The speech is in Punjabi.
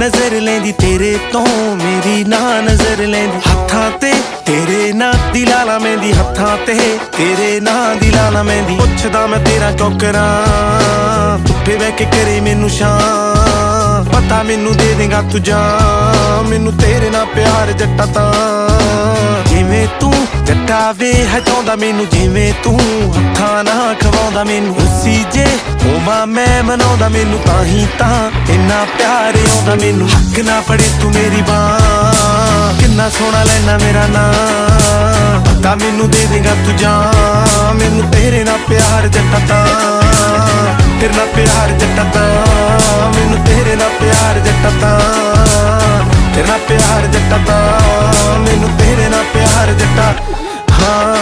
ਨਜ਼ਰ ਲੈਂਦੀ, ਤੇਰੇ ਤੋਂ ਮੇਰੀ ਨਾ ਨਜ਼ਰ ਲੈਂਦੀ। ਹੱਥਾਂ ਤੇ ਤੇਰੇ ਨਾਂ ਦੀ ਲਾਲਾ ਮਹਿੰਦੀ, ਹੱਥਾਂ ਤੇ ਤੇਰੇ ਨਾਂ ਦੀ ਲਾਲਾ ਮਹਿੰਦੀ। ਪੁੱਛਦਾ ਮੈਂ ਤੇਰਾ ਕਿਉਂ ਧੁੱਪੇ ਬਹਿ ਕੇ ਕਰੇ ਮੈਨੂੰ ਸ਼ਾਂ ਪਤਾ ਮੈਨੂੰ ਦੇ ਦੇਗਾ ਤੂੰ ਜਾਨ ਮੈਨੂੰ ਤੇਰੇ ਨਾਲ ਪਿਆਰ ਜੱਟਾ ਤਾਂ। ਜਿਵੇਂ ਤੂੰ ਜੱਟਾ ਵੇ ਹਟਾਉਂਦਾ ਮੈਨੂੰ, ਜਿਵੇਂ ਤੂੰ ਹੱਥਾਂ ਨਾਲ ਖਵਾਉਂਦਾ ਮੈਨੂੰ। ਉਸੀ ਜੇ ਹੋਵਾਂ ਮੈਂ ਮਨਾਉਂਦਾ ਮੈਨੂੰ ਤਾਂ ਹੀ ਤਾਂ। ਇੰਨਾ ਪਿਆਰ ਆਉਂਦਾ ਮੈਨੂੰ, ਹੱਕ ਨਾ ਫੜੇ ਤੂੰ ਮੇਰੀ ਬਾਹ। ਕਿੰਨਾ ਸੋਹਣਾ ਲੈਣਾ ਮੇਰਾ ਨਾਂ ਪਤਾ ਮੈਨੂੰ ਦੇ ਦੇਗਾ ਤੂੰ ਜਾਨ। ਮੈਨੂੰ ਤੇਰੇ ਨਾਲ ਪਿਆਰ ਜੱਟਾ ਤਾਂ, ਤੇਰੇ ਨਾਲ ਪਿਆਰ ਜੱਟਾ ਤਾਂ। ਮੈਨੂੰ ਤੇਰੇ ਨਾਲ ਪਿਆਰ ਜੱਟਾ ਤਾਂ, ਤੇਰੇ ਨਾਲ ਪਿਆਰ ਜੱਟਾ ਤਾਂ। ਮੈਨੂੰ ਤੇਰੇ ਨਾਲ ਪਿਆਰ ਜੱਟਾ, ਹਾਂ।